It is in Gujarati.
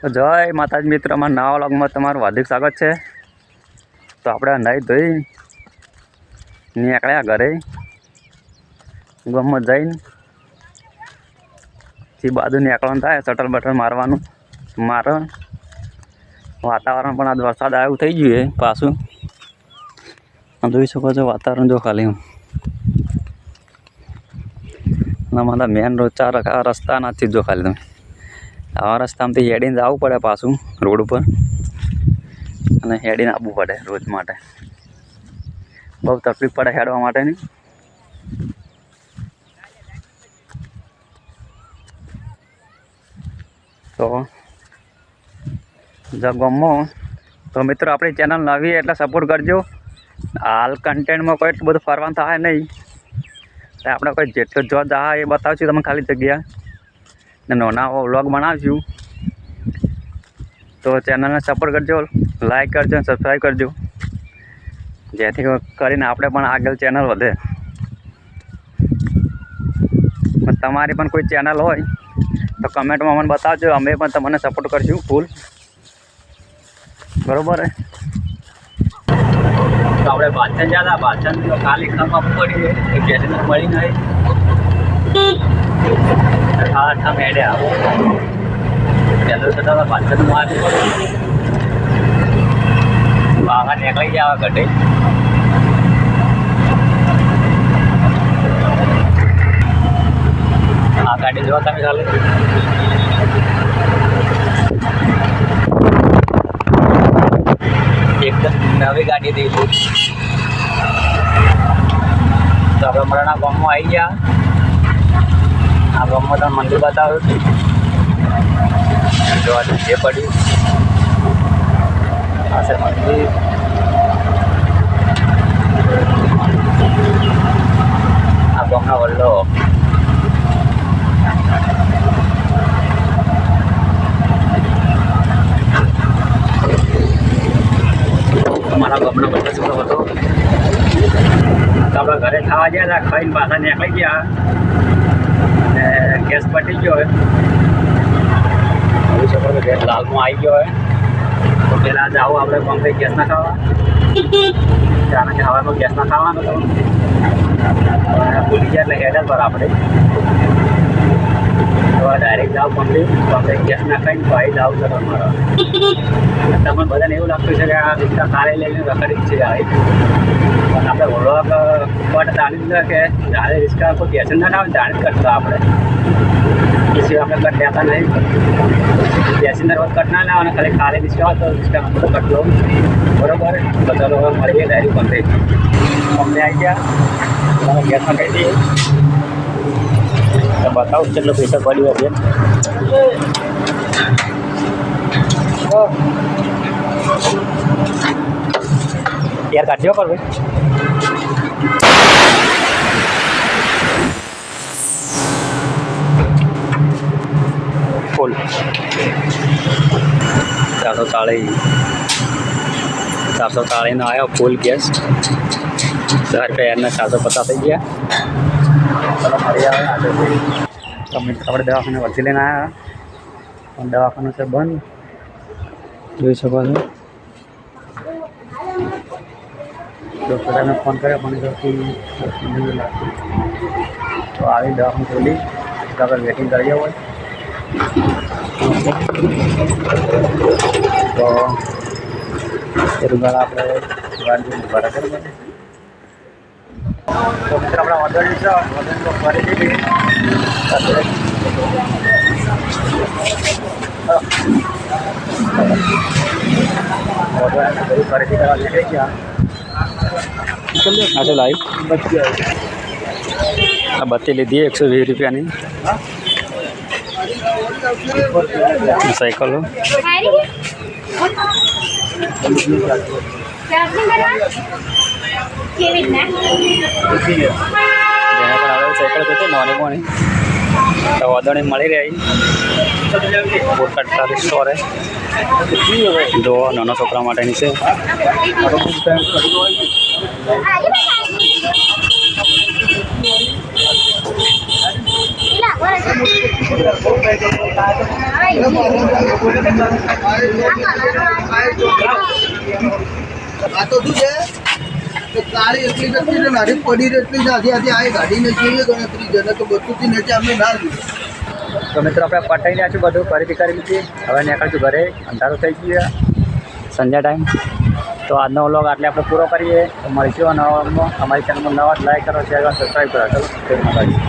જય માતાજી મિત્ર, અમારા નવા વ્લોગમાં તમારું હાર્દિક સ્વાગત છે. તો આપણે નાહી ધોઈ નીકળ્યા ઘરે, ગમમાં જઈને થી બાજુ નીકળવાનું થાય, શટલ બટલ મારવાનું. મારે વાતાવરણ પણ આજ વરસાદ આવ્યું થઈ ગયું એ પાછું. જોઈ શકો છો વાતાવરણ જો ખાલી હું અમારા મેન રોડ ચાર રસ્તા નથી જો ખાલી તમે. આવા રસ્તામાંથી હેડીને જવું પડે પાછું રોડ ઉપર. અને હેડીને આવવું પડે રોજ માટે. બહુ તકલીફ પડે હેડવા માટેની. તો જો ગમો, તો મિત્રો આપણી ચેનલ નવી એટલે સપોર્ટ કરજો. હાલ કન્ટેન્ટમાં કોઈ બધું ફરવાનું થાય નહીં. આપણે કોઈ જેટલું જો જાય એ બતાવશું તમે ખાલી જગ્યા. નાના વ્લોગ બનાવીશું. તો ચેનલને સપોર્ટ કરજો લાઈક કરજો અને સબસ્ક્રાઈબ કરજો. જેથી કરીને આપણે પણ આગળ ચેનલ વધે. તમારી પણ કોઈ ચેનલ હોય, તો કમેન્ટમાં મને બતાવજો, અમે પણ તમને સપોર્ટ કરશું ફૂલ બરોબર આપણે બાચન જ્યાં બાચન ખાલી ખામાં પડી મળી નહીં હા અઠા મેળ્યા પેલો છતાં પાછળ મારી બહાર નીકળી ગયા ગઢે આ ગાડી જોવા તમે ચાલે એકદમ નવી ગાડી દઈશું તો આપણે હમણાંના ગામમાં આવી ગયા આ ગામમાં તમે મંદિર બતાવ્યું જોવા જે પડ્યું. આ છે મંદિર. આ ગામના વલ્લો. અમારા ગામનો બધો છોકરો હતો. તો આપણે ઘરે ખાવા ગયા હતા, ખાઈને પાછા નીકળી ગયા. પટી ગયો હવે. ગેસ લાલમાં આવી ગયો હોય તો પેલા જાઓ આપણે પંપે ગેસ ના ખાવા. કે હવામાં ગેસ ના ખાવાનો તો. ભૂલી ગયા એટલે હેડલ પર આપણે તો ડાયરેક્ટ જાઓ તો આપણે ગેસ ના તો ભાઈ લાવ કરો મારો તમને બધાને એવું લાગતું છે કે આ રિક્ષા કાલે લઈને રખડી છે આવી પણ આપણે ઓળખ બટ જાણી દીધા કે જાણે રિક્ષા કોઈ ગેસ ના આવે જાણે જ આપણે. એ સિવાય આપણે કટ લેતા નહીં. પેસેન્જર વખત કટ ના લાવવાના, ખાલી કાલે રિક્ષા હોય તો રિક્ષા તો કટ લો બરોબર? તો ચાલો મળીએ ડાયરી પંપે પંપે આવી ગયા. ગેસમાં કહી દઈએ તો બતાવું કેટલો પૈસા પડ્યો છે યાર કાઢજો કર ભાઈ ફૂલ ચારસો ચાળીસ ચારસો ચાળીસનો આવ્યો ફૂલ ગેસ ચાર રૂપિયા ચારસો પચાસ થઈ ગયા ચલો મળી આવે તમે આપણે દવાખાને વચ્ચે લઈને આવ્યા પણ દવાખાનું છે બંધ. જોઈ શકો છો ડૉક્ટરને ફોન કર્યો પણ લાગતું. તો આવી દવાખાનું ખોલી આગળ વેટિંગ કરી હોય. તો એ રૂપિયા આપણે ગાડી ભરા કરી દઈએ તો મિત્ર આપણે વજન છે વજન તો કરી દીધી વજન બધું ખરીદી કરવા લઈ ગયા આ છે લાઈવ આ બત્તી લીધી એકસો વીસ રૂપિયાની સાયકલો કેવી રીતના? સાયકલ તો નોની મોની તો વદણી મળી રહી. ફૂટ અડતાલીસ સ્ટોરે જો નાના છોકરા માટેની છે. આ તો શું છે? કે કાળી એટલી જતી ને પડી એટલી જ આજે આ ગાડીને જોઈએ ગણતરી. છે તો બધુંથી નીચે અમને ના લીધું. તો મિત્રો આપણે પટાઈ રહ્યા બધું ખરીદી કરી લીધી હવે નીકળશું ઘરે, અંધારો થઈ ગયો સંધ્યા ટાઈમ તો આજનો વ્લોગ આટલે આપણે પૂરો કરીએ. તો મળીશું નવા અમારી ચેનલમાં નવા લાઈક કરો શેર કરો સબસ્ક્રાઈબ કરો. ચલો